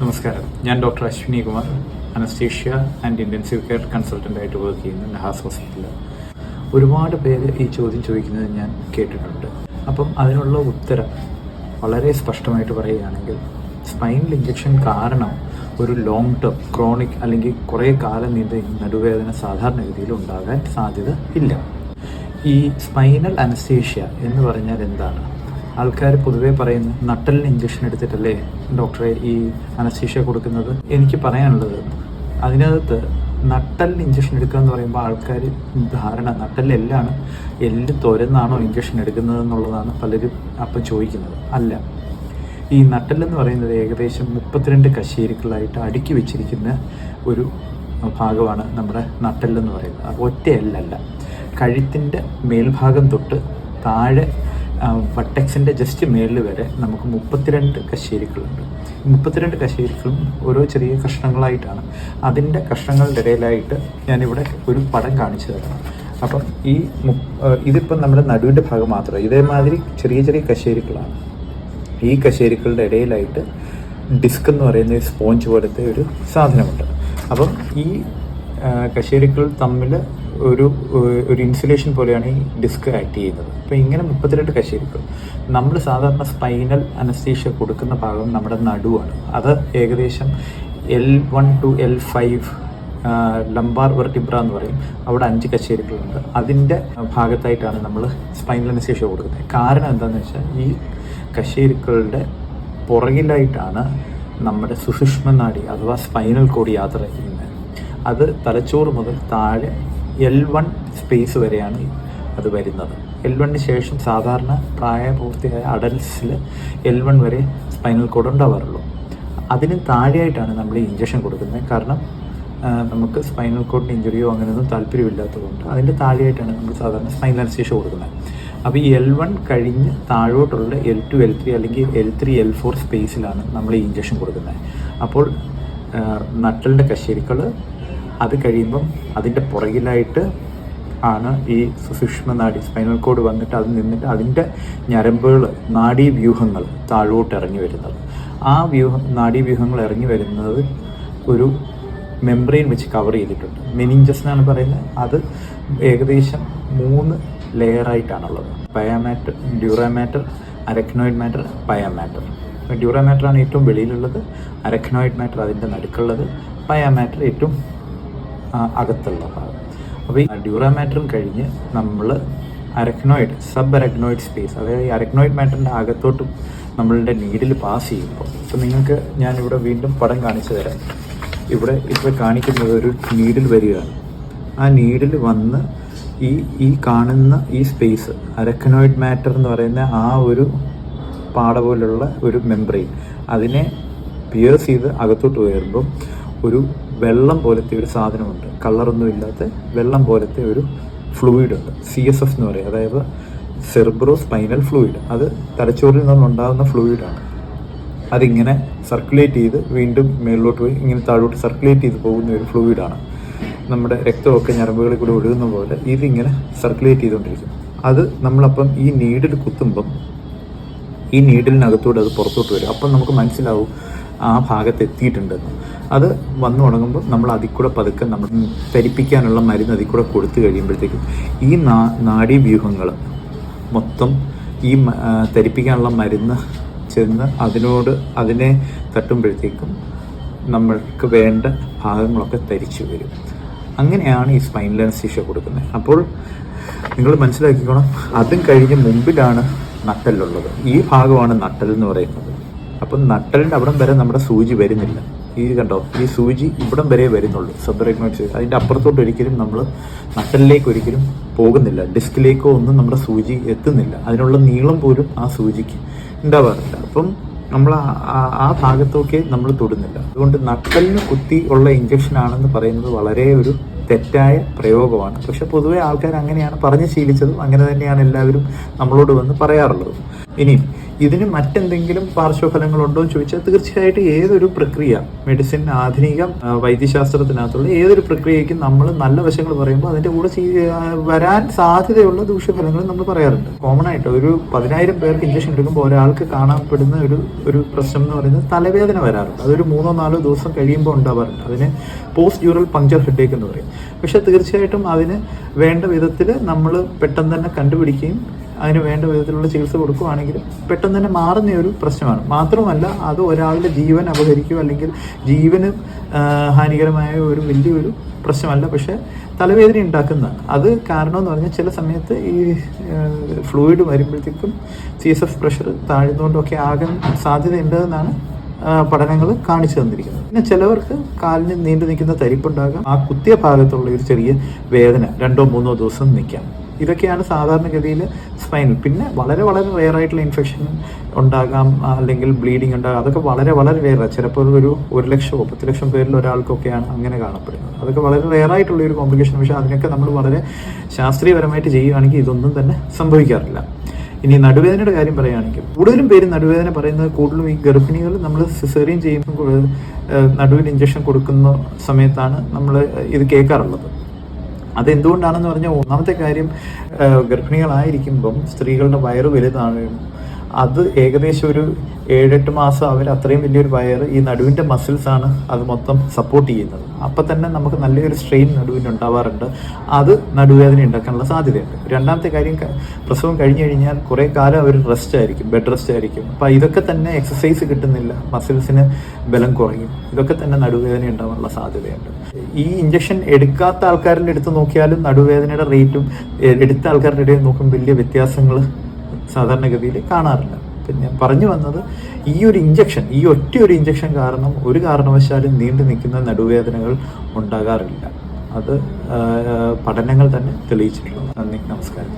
നമസ്കാരം. ഞാൻ doctor Ashwini Kumar anaesthesia and intensive care കൺസൾട്ടന്റായിട്ട് work ചെയ്യുന്നു നഹാസ് ഹോസ്പിറ്റലിൽ ഒരുപാട് പേര് ഈ ചോദ്യം ചോദിക്കുന്നത് ഞാൻ കേട്ടിട്ടുണ്ട്. അപ്പം അതിനുള്ള ഉത്തരം വളരെ സ്പഷ്ടമായിട്ട് പറയുകയാണെങ്കിൽ സ്പൈനൽ ഇഞ്ചക്ഷൻ കാരണം ഒരു ലോങ് ടേം ക്രോണിക് അല്ലെങ്കിൽ കുറേ കാലം നീണ്ട നടുവേദന സാധാരണ രീതിയിൽ ഉണ്ടാകാൻ സാധ്യത ഇല്ല. ഈ സ്പൈനൽ അനസ്തേഷ്യ എന്ന് പറഞ്ഞാൽ എന്താണ്? ആൾക്കാർ പൊതുവേ പറയുന്നു നട്ടലിന് ഇഞ്ചക്ഷൻ എടുത്തിട്ടല്ലേ ഡോക്ടറെ ഈ അനശീഷ കൊടുക്കുന്നത്? എനിക്ക് പറയാനുള്ളത് അതിനകത്ത് നട്ടലിന് ഇഞ്ചക്ഷൻ എടുക്കുക എന്ന് പറയുമ്പോൾ ആൾക്കാർ ധാരണ നട്ടലെല്ലാണ് എല്ല് തുരന്നാണോ ഇഞ്ചക്ഷൻ എടുക്കുന്നത് എന്നുള്ളതാണ് പലരും അപ്പം ചോദിക്കുന്നത്. അല്ല ഈ നട്ടലെന്ന് പറയുന്നത് ഏകദേശം മുപ്പത്തിരണ്ട് കശേരുക്കളായിട്ട് അടുക്കി വെച്ചിരിക്കുന്ന ഒരു ഭാഗമാണ് നമ്മുടെ നട്ടലെന്ന് പറയുന്നത്. അത് ഒറ്റ എല്ലല്ല. കഴുത്തിന്റെ മേൽഭാഗം തൊട്ട് താഴെ വട്ടക്സിന്റെ ജസ്റ്റ് മേളിൽ വരെ നമുക്ക് മുപ്പത്തിരണ്ട് കശേരികളുണ്ട് മുപ്പത്തിരണ്ട് കശേരികളും ഓരോ ചെറിയ കഷ്ണങ്ങളായിട്ടാണ്. അതിന്റെ കഷ്ണങ്ങളുടെ ഇടയിലായിട്ട് ഞാനിവിടെ ഒരു പടം കാണിച്ചു തരാം. അപ്പം ഈ ഇതിപ്പം നമ്മുടെ നടുവിന്റെ ഭാഗം മാത്രമേ ഇതേമാതിരി ചെറിയ ചെറിയ കശേരികളാണ് ഈ കശേരികളുടെ ഇടയിലായിട്ട് ഡിസ്ക് എന്ന് പറയുന്ന സ്പോഞ്ച് പോലത്തെ ഒരു സാധനമുണ്ട്. അപ്പം ഈ കശേരികൾ തമ്മിൽ ഒരു ഒരു ഇൻസുലേഷൻ പോലെയാണ് ഈ ഡിസ്ക് ആക്ട് ചെയ്യുന്നത്. അപ്പോൾ ഇങ്ങനെ മുപ്പത്തിരണ്ട് കശേരിക്കും. നമ്മൾ സാധാരണ സ്പൈനൽ അനസ്തീഷ്യ കൊടുക്കുന്ന ഭാഗം നമ്മുടെ നടുവാണ്. അത് ഏകദേശം L one two L five lumbar vertebra എന്ന് പറയും. അവിടെ അഞ്ച് കശേരികളുണ്ട്. അതിന്റെ ഭാഗത്തായിട്ടാണ് നമ്മൾ സ്പൈനൽ അനസ്തീഷ്യ കൊടുക്കുന്നത്. കാരണം എന്താണെന്ന് വെച്ചാൽ ഈ കശേരുക്കളുടെ പുറകിലായിട്ടാണ് നമ്മുടെ സുഷുഷ്മ നാഡി അഥവാ സ്പൈനൽ കോഡ് യാത്ര ചെയ്യുന്നത്. അത് തലച്ചോറ് മുതൽ താഴെ എൽ വൺ സ്പേസ് വരെയാണ് അത് വരുന്നത്. എൽ വണ്ണിന് ശേഷം സാധാരണ പ്രായപൂർത്തിയായ അഡൽസിൽ എൽ വൺ വരെ സ്പൈനൽ കോഡ് ഉണ്ടാവാറുള്ളൂ. അതിന് താഴെയായിട്ടാണ് നമ്മൾ ഇഞ്ചക്ഷൻ കൊടുക്കുന്നത്. കാരണം നമുക്ക് സ്പൈനൽ കോഡിന് ഇഞ്ചുറിയോ അങ്ങനെയൊന്നും താല്പര്യമില്ലാത്തതുകൊണ്ട് അതിന്റെ താഴെയായിട്ടാണ് നമ്മൾ സാധാരണ സ്പൈനൽ അനസ്തേഷ്യ കൊടുക്കുന്നത്. അപ്പോൾ ഈ എൽ വൺ കഴിഞ്ഞ് താഴോട്ടുള്ള എൽ ടു എൽ ത്രീ അല്ലെങ്കിൽ എൽ ത്രീ എൽ ഫോർ സ്പേസിലാണ് നമ്മൾ ഈ ഇഞ്ചക്ഷൻ കൊടുക്കുന്നത്. അപ്പോൾ നട്ടലിന്റെ കശേരിക്കൾ അത് കഴിയുമ്പം അതിന്റെ പുറകിലായിട്ട് ആണ് ഈ സുസൂക്ഷ്മ നാഡി സ്പൈനൽ കോഡ് വന്നിട്ട് അത് നിന്നിട്ട് അതിന്റെ ഞരമ്പുകൾ നാഡീവ്യൂഹങ്ങൾ താഴോട്ട് ഇറങ്ങി വരുന്നത്. ആ വ്യൂഹം നാഡീവ്യൂഹങ്ങൾ ഇറങ്ങി വരുന്നത് ഒരു മെംബ്രെയിൻ വെച്ച് കവർ ചെയ്തിട്ടുണ്ട്. മെനിഞ്ചസ് എന്നാണ് പറയുന്നത്. അത് ഏകദേശം മൂന്ന് ലെയറായിട്ടാണുള്ളത് പയാമാറ്റർ ഡ്യൂറാമാറ്റർ അരക്നോയിഡ് മാറ്റർ പയാമാറ്റർ ഡ്യൂറാമാറ്ററാണ് ഏറ്റവും വെളിയിലുള്ളത്. അരക്നോയിഡ് മാറ്റർ അതിന്റെ നടുക്കുള്ളത്. പയാമാറ്റർ ഏറ്റവും അകത്തുള്ള ഭാഗം. അപ്പോൾ ഈ ഡ്യൂറാമാറ്ററും കഴിഞ്ഞ് നമ്മൾ അരക്നോയിഡ് സബ് അരക്നോയിഡ് സ്പേസ് അതായത് ഈ അരക്നോയിഡ് മാറ്ററിന്റെ അകത്തോട്ട് നമ്മളുടെ നീഡിൽ പാസ് ചെയ്യുമ്പോൾ ഇപ്പം നിങ്ങൾക്ക് ഞാനിവിടെ വീണ്ടും പടം കാണിച്ചു തരാം. ഇവിടെ ഇപ്പോൾ കാണിക്കുന്നത് ഒരു നീഡിൽ വരികയാണ്. ആ നീഡിൽ വന്ന് ഈ ഈ കാണുന്ന ഈ സ്പേസ് അരക്കനോയിഡ് മാറ്റർ എന്ന് പറയുന്ന ആ ഒരു പാട പോലുള്ള ഒരു മെമ്പറി അതിനെ പിയേഴ്സ് ചെയ്ത് അകത്തോട്ട് കയറുമ്പം ഒരു വെള്ളം പോലത്തെ ഒരു സാധനമുണ്ട്. കളറൊന്നും ഇല്ലാത്ത വെള്ളം പോലത്തെ ഒരു ഫ്ലൂയിഡ് ഉണ്ട്. സി എസ് എഫ് എന്ന് പറയും. അതായത് സെർബ്രോ സ്പൈനൽ ഫ്ലൂയിഡ് അത് തലച്ചോറിൽ നിന്നുണ്ടാകുന്ന ഫ്ലൂയിഡാണ് അതിങ്ങനെ സർക്കുലേറ്റ് ചെയ്ത് വീണ്ടും മേളിലോട്ട് പോയി ഇങ്ങനെ താഴോട്ട് സർക്കുലേറ്റ് ചെയ്ത് പോകുന്ന ഒരു ഫ്ലൂയിഡാണ് നമ്മുടെ രക്തമൊക്കെ ഞരമ്പുകളിൽ കൂടി ഒഴുകുന്ന പോലെ ഇതിങ്ങനെ സർക്കുലേറ്റ് ചെയ്തുകൊണ്ടിരിക്കും. അത് നമ്മളപ്പം ഈ നീഡിൽ കുത്തുമ്പം ഈ നീഡിലിനകത്തൂടെ അത് പുറത്തോട്ട് വരും. അപ്പം നമുക്ക് മനസ്സിലാവും ആ ഭാഗത്ത് എത്തിയിട്ടുണ്ട്. അത് വന്നു തുടങ്ങുമ്പോൾ നമ്മൾ അതിൽ കൂടെ പതുക്കെ നമ്മൾ ധരിപ്പിക്കാനുള്ള മരുന്ന് അതിൽ കൂടെ കൊടുത്തു കഴിയുമ്പോഴത്തേക്കും ഈ നാ നാഡീവ്യൂഹങ്ങൾ മൊത്തം ഈ തരിപ്പിക്കാനുള്ള മരുന്ന് ചെന്ന് അതിനോട് അതിനെ തട്ടുമ്പോഴത്തേക്കും നമ്മൾക്ക് വേണ്ട ഭാഗങ്ങളൊക്കെ തരിച്ചു വരും. അങ്ങനെയാണ് ഈ സ്പൈനൽ ശിക്ഷ കൊടുക്കുന്നത്. അപ്പോൾ നിങ്ങൾ മനസ്സിലാക്കിക്കോണം അതും കഴിഞ്ഞ് മുമ്പിലാണ് നട്ടലുള്ളത് ഈ ഭാഗമാണ് നട്ടൽ എന്ന് പറയുന്നത്. അപ്പം നട്ടലിന്റെ അവിടം വരെ നമ്മുടെ സൂചി വരുന്നില്ല. ഈ കണ്ടോ? ഈ സൂചി ഇവിടം വരെ വരുന്നുള്ളൂ. സബ്റൈഗ്നോയിഡ് അതിന്റെ അപ്പുറത്തോട്ട് ഒരിക്കലും നമ്മൾ നട്ടലിലേക്ക് ഒരിക്കലും പോകുന്നില്ല. ഡിസ്കിലേക്കോ ഒന്നും നമ്മുടെ സൂചി എത്തുന്നില്ല. അതിനുള്ള നീളം പോലും ആ സൂചിക്ക് ഉണ്ടാവാറില്ല. അപ്പം നമ്മൾ ആ- ഭാഗത്തൊക്കെ നമ്മൾ തൊടുന്നില്ല. അതുകൊണ്ട് നട്ടലിന് കുത്തി ഉള്ള ഇഞ്ചക്ഷൻ ആണെന്ന് പറയുന്നത് വളരെ ഒരു തെറ്റായ പ്രയോഗമാണ്. പക്ഷെ പൊതുവെ ആൾക്കാർ അങ്ങനെയാണ് പറഞ്ഞ് ശീലിച്ചതും അങ്ങനെ തന്നെയാണ് എല്ലാവരും നമ്മളോട് വന്ന് പറയാറുള്ളത്. ഇനി ഇതിന് മറ്റെന്തെങ്കിലും പാർശ്വഫലങ്ങളുണ്ടോ എന്ന് ചോദിച്ചാൽ തീർച്ചയായിട്ടും ഏതൊരു പ്രക്രിയ മെഡിസിൻ ആധുനിക വൈദ്യശാസ്ത്രത്തിനകത്തുള്ള ഏതൊരു പ്രക്രിയയ്ക്കും നമ്മൾ നല്ല വശങ്ങൾ പറയുമ്പോൾ അതിന്റെ കൂടെ വരാൻ സാധ്യതയുള്ള ദൂഷ്യഫലങ്ങൾ നമ്മൾ പറയാറുണ്ട്. കോമൺ ആയിട്ട് ഒരു പതിനായിരം പേർക്ക് ഇഞ്ചക്ഷൻ എടുക്കുമ്പോൾ ഒരാൾക്ക് കാണപ്പെടുന്ന ഒരു ഒരു പ്രശ്നം എന്ന് പറയുന്നത് തലവേദന വരാറുണ്ട്. അതൊരു മൂന്നോ നാലോ ദിവസം കഴിയുമ്പോൾ ഉണ്ടാവാറുണ്ട്. അതിന് പോസ്റ്റ് ജ്യൂറൽ പങ്ക്ചർ ഹെഡേക്ക് എന്ന് പറയും. പക്ഷെ തീർച്ചയായിട്ടും അതിന് വേണ്ട വിധത്തിൽ നമ്മൾ പെട്ടെന്ന് തന്നെ കണ്ടുപിടിക്കുകയും അതിന് വേണ്ട വിധത്തിലുള്ള ചികിത്സ കൊടുക്കുകയാണെങ്കിൽ പെട്ടെന്ന് തന്നെ മാറുന്ന ഒരു പ്രശ്നമാണ്. മാത്രമല്ല അത് ഒരാളുടെ ജീവൻ അപഹരിക്കുകയോ അല്ലെങ്കിൽ ജീവന് ഹാനികരമായ ഒരു വലിയൊരു പ്രശ്നമല്ല. പക്ഷേ തലവേദന ഉണ്ടാക്കുന്ന അത് കാരണം എന്ന് പറഞ്ഞാൽ ചില സമയത്ത് ഈ ഫ്ലൂയിഡ് വരുമ്പോഴത്തേക്കും സി എസ് എഫ് പ്രഷർ താഴ്ന്നുകൊണ്ടൊക്കെ ആകാൻ സാധ്യതയുണ്ടെന്നാണ് പഠനങ്ങൾ കാണിച്ചു തന്നിരിക്കുന്നത്. പിന്നെ ചിലവർക്ക് കാലിന് നീണ്ടു നിൽക്കുന്ന തരിപ്പുണ്ടാകാം. ആ കുത്തിയ ഭാഗത്തുള്ള ഒരു ചെറിയ വേദന രണ്ടോ മൂന്നോ ദിവസം നിൽക്കാം. ഇതൊക്കെയാണ് സാധാരണഗതിയിൽ സ്പൈൻ പിന്നെ വളരെ വളരെ റെയർ ആയിട്ടുള്ള ഇൻഫെക്ഷൻ ഉണ്ടാകാം അല്ലെങ്കിൽ ബ്ലീഡിങ് ഉണ്ടാകാം. അതൊക്കെ വളരെ വളരെ റെയറാണ് ചിലപ്പോൾ ഒരു ഒരു ലക്ഷമോ പത്ത് ലക്ഷം പേരിൽ ഒരാൾക്കൊക്കെയാണ് അങ്ങനെ കാണപ്പെടുന്നത്. അതൊക്കെ വളരെ റെയർ ആയിട്ടുള്ള ഒരു കോംപ്ലിക്കേഷൻ പക്ഷേ അതിനൊക്കെ നമ്മൾ വളരെ ശാസ്ത്രീയപരമായിട്ട് ചെയ്യുകയാണെങ്കിൽ ഇതൊന്നും തന്നെ സംഭവിക്കാറില്ല. ഇനി നടുവേദനയുടെ കാര്യം പറയുകയാണെങ്കിൽ കൂടുതലും പേര് നടുവേദന പറയുന്നത് കൂടുതലും ഈ ഗർഭിണികൾ നമ്മൾ സിസേറിയൻ ചെയ്യുമ്പോൾ നടുവിന് ഇഞ്ചക്ഷൻ കൊടുക്കുന്ന സമയത്താണ് നമ്മൾ ഇത് കേൾക്കാറുള്ളത്. അതെന്തുകൊണ്ടാണെന്ന് പറഞ്ഞാൽ ഒന്നാമത്തെ കാര്യം ഗർഭിണികളായിരിക്കുമ്പം സ്ത്രീകളുടെ വയറ് വലുതാണ് അത് ഏകദേശം ഒരു ഏഴെട്ട് മാസം അവർ അത്രയും വലിയൊരു വയർ ഈ നടുവിന്റെ മസിൽസ് ആണ് അത് മൊത്തം സപ്പോർട്ട് ചെയ്യുന്നത്. അപ്പം തന്നെ നമുക്ക് നല്ലൊരു സ്ട്രെയിൻ നടുവിന് ഉണ്ടാവാറുണ്ട്. അത് നടുവേദന ഉണ്ടാക്കാനുള്ള സാധ്യതയുണ്ട്. രണ്ടാമത്തെ കാര്യം പ്രസവം കഴിഞ്ഞു കഴിഞ്ഞാൽ കുറേ കാലം അവർ റെസ്റ്റ് ആയിരിക്കും ബെഡ് റെസ്റ്റ് ആയിരിക്കും. അപ്പം ഇതൊക്കെ തന്നെ എക്സസൈസ് കിട്ടുന്നില്ല. മസിൽസിന് ബലം കുറയും. ഇതൊക്കെ തന്നെ നടുവേദന ഉണ്ടാവാനുള്ള സാധ്യതയുണ്ട്. ഈ ഇഞ്ചക്ഷൻ എടുക്കാത്ത ആൾക്കാരുടെ അടുത്ത് നോക്കിയാലും നടുവേദനയുടെ റേറ്റും എടുത്ത ആൾക്കാരുടെ ഇടയിൽ നോക്കുമ്പോൾ വലിയ വ്യത്യാസങ്ങൾ സാധാരണഗതിയിൽ കാണാറില്ല. അപ്പം ഞാൻ പറഞ്ഞു വന്നത് ഈ ഒരു ഇഞ്ചക്ഷൻ ഈ ഒറ്റ ഒരു ഇഞ്ചക്ഷൻ കാരണം ഒരു കാരണവശാലും നീണ്ടു നിൽക്കുന്ന നടുവേദനകൾ ഉണ്ടാകാറില്ല. അത് പഠനങ്ങൾ തന്നെ തെളിയിച്ചിട്ടുള്ളത് നന്ദി നമസ്കാരം.